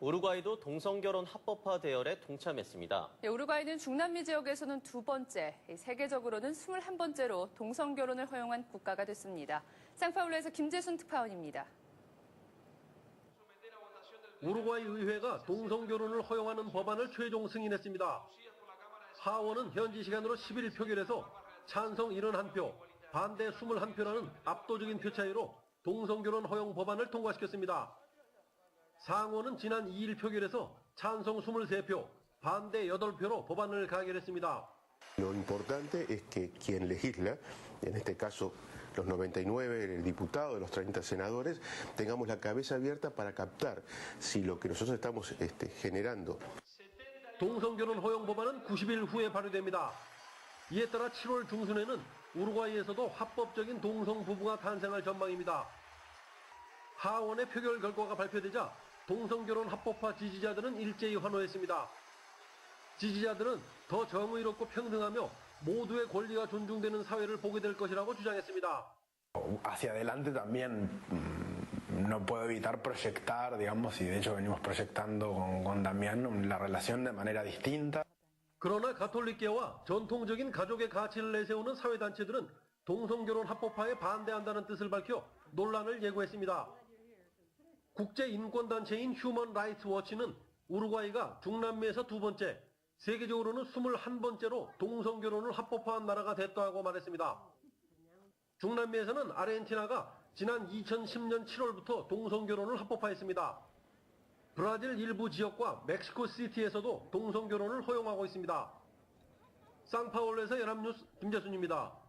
우루과이도 동성결혼 합법화 대열에 동참했습니다. 예, 우루과이는 중남미 지역에서는 두 번째, 예, 세계적으로는 21번째로 동성 결혼을 허용한 국가가 됐습니다. 상파울루에서 김재순 특파원입니다. 우루과이 의회가 동성 결혼을 허용하는 법안을 최종 승인했습니다. 하원은 현지 시간으로 11일 표결에서 찬성 71표, 반대 21표라는 압도적인 표 차이로 동성 결혼 허용 법안을 통과시켰습니다. 상원은 지난 2일 표결에서 찬성 23표, 반대 8표로 법안을 가결했습니다. Lo importante es que quien legisla, en este caso los 99 el diputado, los 30 senadores, tengamos la cabeza abierta para captar si lo que nosotros estamos este, generando 동성 결혼 허용 법안은 90일 후에 발효됩니다. 이에 따라 7월 중순에는 우루과이에서도 합법적인 동성 부부가 탄생할 전망입니다. 하원의 표결 결과가 발표되자 동성 결혼 합법화 지지자들은 일제히 환호했습니다. 지지자들은 더 정의롭고 평등하며 모두의 권리가 존중되는 사회를 보게 될 것이라고 주장했습니다. hacia adelante también mm, no puedo evitar proyectar, digamos, y de hecho venimos proyectando con, con Damián la relación de manera distinta. 그러나 가톨릭계와 전통적인 가족의 가치를 내세우는 사회단체들은 동성결혼 합법화에 반대한다는 뜻을 밝혀 논란을 예고했습니다. 국제인권단체인 휴먼 라이츠 워치는 우루과이가 중남미에서 두 번째, 세계적으로는 21번째로 동성결혼을 합법화한 나라가 됐다고 말했습니다. 중남미에서는 아르헨티나가 지난 2010년 7월부터 동성결혼을 합법화했습니다. 브라질 일부 지역과 멕시코 시티에서도 동성결혼을 허용하고 있습니다. 쌍파울레에서 연합뉴스 김재순입니다.